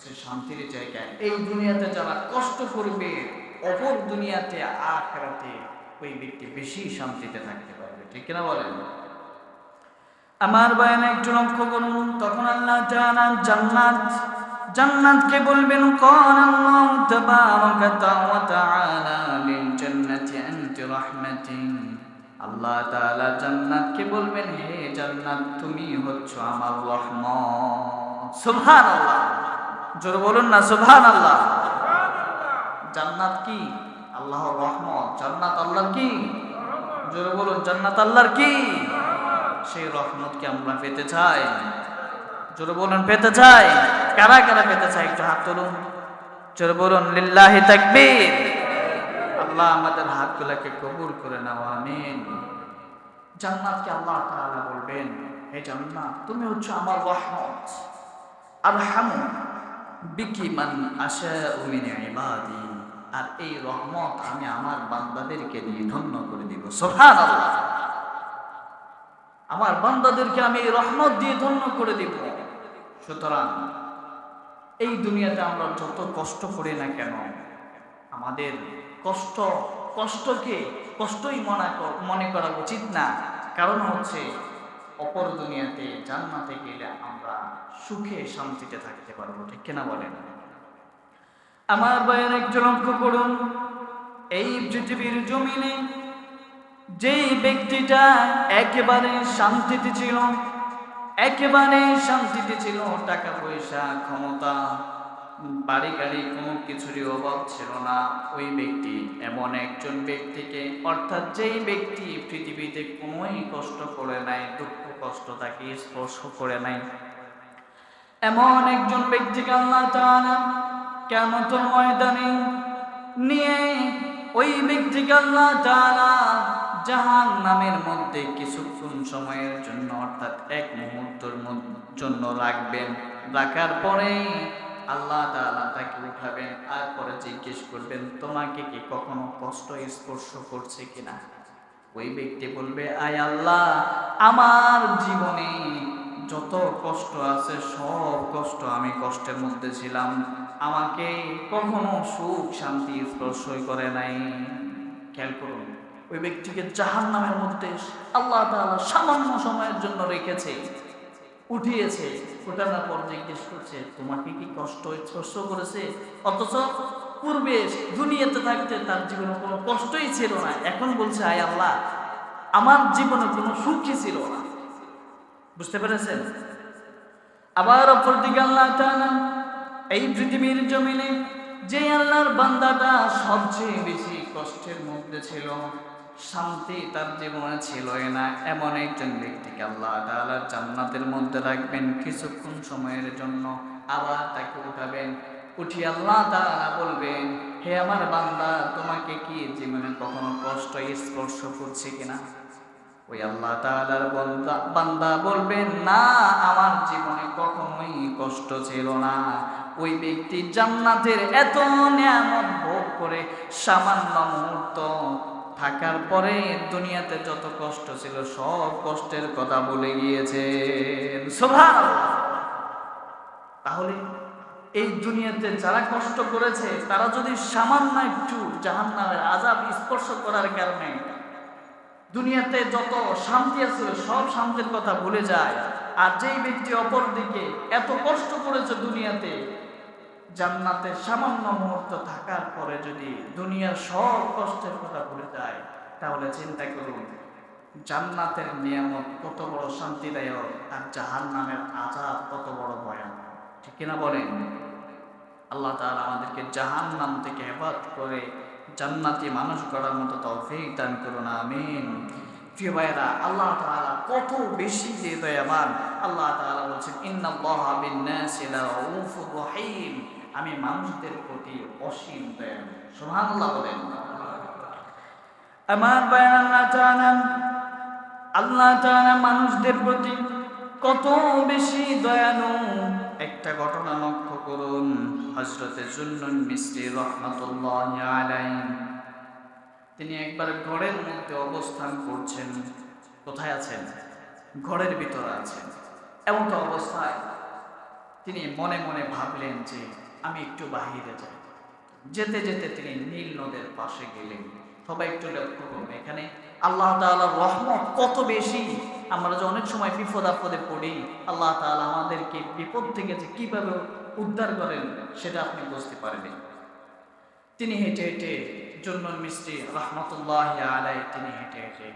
হচ্ছে শান্তির জায়গা এই দুনিয়াতে যারা কষ্ট করবে, অপর দুনিয়াতে আখেরাতে ওই ব্যক্তি বেশি শান্তিতে থাকতে পারবে। ঠিক কিনা বলেন? আমার বয়ানে একটু লক্ষ্য করুন তখন আল্লাহ তাআলা জান্নাত, জান্নাতকে বলবেন, কোন আল্লাহ তাবারাকা ওয়া তাআলা লিল জান্নাতি আনতি রাহমাতি আল্লাহ তাআলা জান্নাতকে বলবেন, হে জান্নাত, তুমি হচ্ছ আমার রহমত। সুবহানাল্লাহ। জোরে বলুন না, সুবহানাল্লাহ। জান্নাত কি? আল্লাহর রহমত। জান্নাত আল্লাহর কি? জোরে বলুন, জান্নাত আল্লাহর কি? সেই রহমতকে আমরা পেতে চাই? জোরে বলুন, পেতে চাই। কারা কারা পেতে চাই? একটু হাত তুলুন। জোরে বলুন, লিল্লাহি তাকবীর। আল্লাহ আমাদের হাতগুলোকে কবুল করে নাও, আমিন। জান্নাতকে আল্লাহ তাআলা বলবেন? হে জান্নাত, তুমি হচ্ছে আমার রহমত। আরহামু বিকি মান আশাউ মিন ইবাদি, আর এই রহমত আমি আমার বান্দাদেরকে দিয়ে ধন্য করে দিব। সুবহানাল্লাহ। আমার বান্দাদেরকে আমি রহমত দিয়ে ধন্য করে দিব। সুতরাং এই দুনিয়াতে আমরা যত কষ্ট করি না কেন, আমাদের কষ্ট, কষ্টকে কষ্টই মনে মনে করা উচিত না। কারণ হচ্ছে অপর দুনিয়াতে জান্নাতে গেলে আমরা সুখে শান্তিতে থাকতে পারব, ঠিক কিনা বলেন? আমার বয়ের একটু লক্ষ্য করুন এই পৃথিবীর জমিনে যেই ব্যক্তিটা একেবারে শান্তিতে ছিল, একেবারে শান্তিতে ছিল টাকা পয়সা ক্ষমতা বাড়ি গাড়ি কোনো কিছুরই অভাব ছিল না। ওই ব্যক্তি এমন একজন ব্যক্তিকে, অর্থাৎ যেই ব্যক্তি পৃথিবীতে কোনোই কষ্ট করে নাই, দুঃখ কষ্ট তাকে স্পর্শ করে নাই। এমন একজন ব্যক্তিকে আল্লাহ তাআলা কেমন ময়দানে নিয়ে ওই ব্যক্তিকে আল্লাহ তাআলা জাহান নামের মধ্যে কিছুক্ষণ সময়ের জন্য, অর্থাৎ এক মুহূর্তের জন্য রাখবেন। রাখার পরে আল্লাহ তাআলা তাকে উঠাবেন আর পরে জিজ্ঞেস করবেন, তোমাকে কি কখনো কষ্ট স্পর্শ করছে কিনা? ওই ব্যক্তি বলবে, আয় আল্লাহ, আমার জীবনে যত কষ্ট আছে, সব কষ্ট আমি কষ্টের মধ্যে ছিলাম। আমাকে কখনো সুখ, শান্তি, স্পর্শই করে নাই। খেয়াল করুন, ওই ব্যক্তিকে জাহান নামের মধ্যে আল্লাহ সামান্য সময়ের জন্য রেখেছে। উঠিয়েছে, উঠানোর পর জিজ্ঞেস করছে, তোমাকে কি কষ্ট স্পর্শ করেছে? অথচ পূর্বে দুনিয়াতে থাকতে তার জীবনে কোনো কষ্টই ছিল না। এখন বলছে, আয় আল্লাহ, আমার জীবনে কোনো সুখই ছিল না। বুঝতে পেরেছেন? আবার অপর দিকে আল্লাহ এই পৃথিবীর জমিনে যে আল্লাহর বান্দাটা সবচেয়ে বেশি কষ্টের মধ্যে ছিল শান্তি তার জীবনে ছিলই না। এমন একজন ব্যক্তিকে আল্লাহ তাআলা জান্নাতের মধ্যে রাখবেন কিছুক্ষণ সময়ের জন্য। আবার তাকে উঠাবেন। উঠি আল্লাহ তাআলা বলবেন, হে আমার বান্দা, তোমাকে কি জীবনে কখনো কষ্ট, স্পর্শ করছে কিনা? ওই আল্লাহ বান্দা বান্দা বলবেন, না, আমার জীবনে কখনোই কষ্ট ছিল না। ওই ব্যক্তি জান্নাতের এত নিয়ামত ভোগ করে সামান্য মুহূর্ত থাকার পরে দুনিয়াতে যত কষ্ট ছিল, সব কষ্টের কথা বলে গিয়েছে তাহলে এই দুনিয়াতে যারা কষ্ট করেছে, তারা যদি সামান্য একটু জাহান্নামের আজাব স্পর্শ করার কারণে দুনিয়াতে যত শান্তি আছে, সব শান্তির কথা ভুলে যায়, আর যেই ব্যক্তি অপর দিকে এত কষ্ট করেছে দুনিয়াতে জান্নাতে সামান্য মুহূর্ত থাকার পরে যদি দুনিয়ার সব কষ্টের কথা ভুলে যায়, তাহলে চিন্তা করুন, জান্নাতের নিয়ামত কত বড় শান্তিদায়ক আর জাহান নামের আজাদ কত বড় ভয়ানক। ঠিক কিনা বলেন? আল্লাহ তাআলা আমাদেরকে জাহান নাম থেকে হেফাজত করে জান্নাতি মানুষ করার মতো তৌফিক দান করুন, আমিন। প্রিয় ভাইরা আল্লাহ তাআলা কত বেশি যে দয়াবান। আল্লাহ তাআলা বলছেন, ইন্নাল্লাহা বিন-নাসি লাউফুর রহিম। আমি মানুষদের প্রতি অসীম দয়ালু। সুবহানাল্লাহ বলেন। আমার বায়ান, আল্লাহ তাআলা আল্লাহ তাআলা মানুষদের প্রতি কত বেশি দয়ালু। একটা ঘটনা লক্ষ্য করুন হজরতে জুন্নুন মিস্ত্রি রহমাতুল্লাহ আলাইহি। তিনি একবার ঘরের মধ্যে অবস্থান করছেন। কোথায় আছেন? ঘরের ভিতরে আছেন। এমন তো অবস্থায় তিনি মনে মনে ভাবলেন যে আমি একটু বাহিরে যাই। যেতে যেতে তিনি নীল নদের পাশে গেলেন। সবাই একটু লক্ষ্য করবে এখানে। আল্লাহ তাআলার রহমত কত বেশি। আমরা যে অনেক সময় বিপদ আপদে পড়ি, আল্লাহ তাআলা আমাদেরকে বিপদ থেকে যে কীভাবে উদ্ধার করেন, সেটা আপনি বুঝতে পারবেন। তিনি হেঁটে হেঁটে জন্নুল মিস্ত্রি রহমতুল্লাহ আলাই তিনি হেঁটে হেঁটে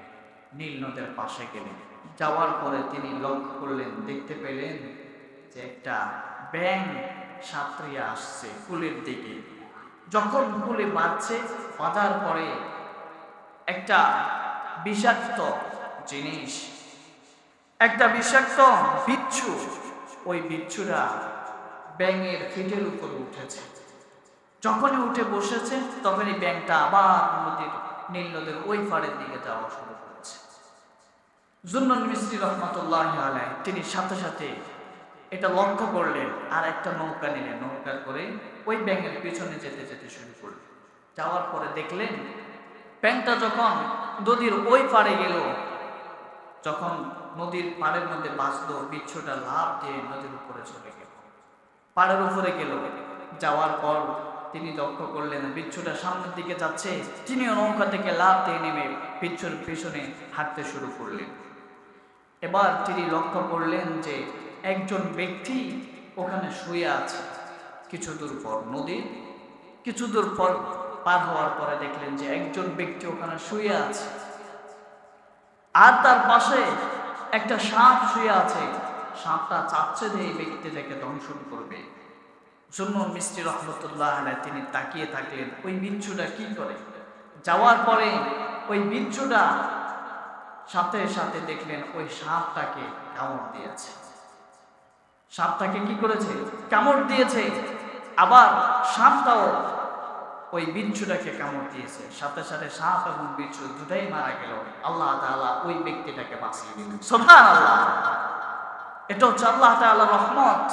নীল নদের পাশে গেলেন। যাওয়ার পরে তিনি লক্ষ্য করলেন, দেখতে পেলেন যে একটা ব্যাং সাঁতরিয়ে আসছে কুলের দিকে। যখন কুলে বাঁধছে বাঁধার পরে একটা বিষাক্ত জিনিস, একটা বিষাক্ত বিচ্ছু, ওই বিচ্ছুরা ব্যাঙের ফিটের উপর উঠেছে। যখনই উঠে বসেছে, তখনই ব্যাংকটা আবার নদীর, নীল নদীর ওই পাড়ের দিকে যাওয়া শুরু করেছে। জুন্নন মিস্ত্রি রহমতুল্লাহ আলাই তিনি সাথে সাথে এটা লক্ষ্য করলেন আর একটা নৌকা নিলেন। নৌকা করে ওই ব্যাংকের পেছনে যেতে যেতে শুরু করলেন। যাওয়ার পরে দেখলেন ব্যাংকটা যখন নদীর ওই পাড়ে গেল, যখন নদীর পাড়ের মধ্যে বাঁচলো, বিচ্ছুটা লাভ দিয়ে নদীর উপরে চলে গেল। পাড়ের উপরে গেল। যাওয়ার পর তিনি লক্ষ্য করলেন, বিচ্ছুটা সামনের দিকে যাচ্ছে। তিনিও নৌকা থেকে লাভ দিয়ে নেমে বিচ্ছুর পেছনে হাঁটতে শুরু করলেন। এবার তিনি লক্ষ্য করলেন যে একজন ব্যক্তি ওখানে শুয়ে আছে। কিছু দূর পর নদীর কিছু দূর পর পার হওয়ার পরে দেখলেন যে একজন ব্যক্তি ওখানে শুয়ে আছে। আর তার পাশে একটা সাপ শুয়ে আছে। সাপটা চাচ্ছে যে এই ব্যক্তিটাকে দংশন করবে। জন্য মিস্ত্রি রহমতুল্লাহ তিনি তাকিয়ে থাকলেন, ওই বিচ্ছুটা কি করে? যাওয়ার পরে ওই বিচ্ছুটা সাথে সাথে দেখলেন ওই সাপটাকে কামড় দিয়েছে। সাপটাকে কি করেছে? কামড় দিয়েছে। আবার সাপটাও ওই বিচ্ছুটাকে কামড় দিয়েছে। সাথে সাথে সাপ এবং বিচ্ছু দুটাই মারা গেল। আল্লাহ তাআলা ওই ব্যক্তিটাকে বাঁচিয়ে দিলেন। সোভান আল্লাহ এটা হচ্ছে আল্লাহ তাআলা রহমত।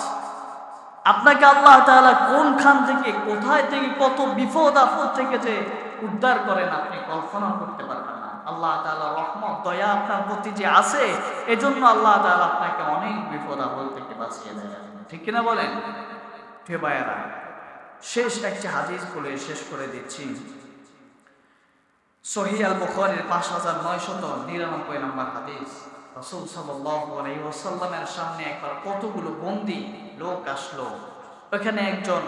আপনাকে আল্লাহ তাআলা কোনখান থেকে, কোথায় থেকে কত বিপদ আপদ থেকে যে উদ্ধার করেন, আপনি কল্পনা করতে পারবেন আল্লাহ তাআলা রহমত, দয়া আপনার প্রতি যে আছে, এজন্য আল্লাহ তাআলা আপনাকে অনেক বিপদ আপদ থেকে বাঁচিয়ে দেয়। ঠিক কিনা বলেন? শেষ একটি হাদিস বলে শেষ করে দিচ্ছি। সহি আল বুখারীর পাঁচ হাজার নয়শত নিরানব্বই নম্বর হাদিস। রসুল সাল্লামের সামনে একবার কতগুলো বন্দি লোক আসলো। ওখানে একজন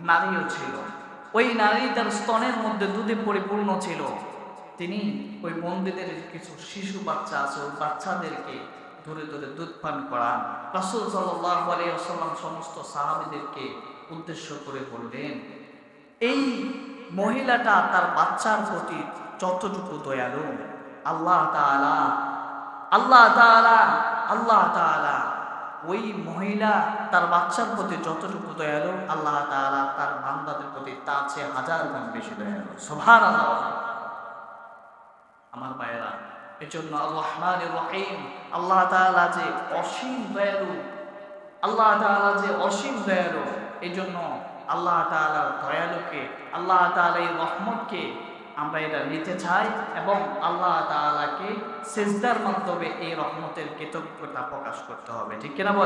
নারীও ছিল। ওই নারী তার স্তনের মধ্যে দুধে পরিপূর্ণ ছিল। তিনি ওই বন্দীদের কিছু শিশু বাচ্চা আছে, ওই বাচ্চাদেরকে ধরে ধরে দুধ পান করান। রাসুল সাল্লাহ আলাইসাল্লাম সমস্ত সাহাবিদেরকে উদ্দেশ্য করে বললেন, এই মহিলাটা তার বাচ্চার প্রতি যতটুকু দয়ালু, আল্লাহ তাআলা আল্লাহ তাআলা আল্লাহ তাআলা, ওই মহিলা তার বাচ্চার প্রতি যতটুকু দয়ালু, আল্লাহ তাআলা তার বান্দাদের প্রতি তার চেয়ে হাজার গুণ বেশি দয়ালু। সুবহানাল্লাহ। আমার ভাইয়েরা এজন্য আল্লাহ রহিম, আল্লাহ তাআলা যে অসীম দয়ালু, আল্লাহ তাআলা যে অসীম দয়ালু এই জন্য আল্লাহ তাআলার দয়ালুকে, আল্লাহ তাআলা এই রহমতকে আমরা এটা নিতে চাই এবং আল্লাহ তাআলাকে সেজদার মাধ্যমে এই রহমতের কৃতজ্ঞতা প্রকাশ করতে হবে। ঠিক কিনা বল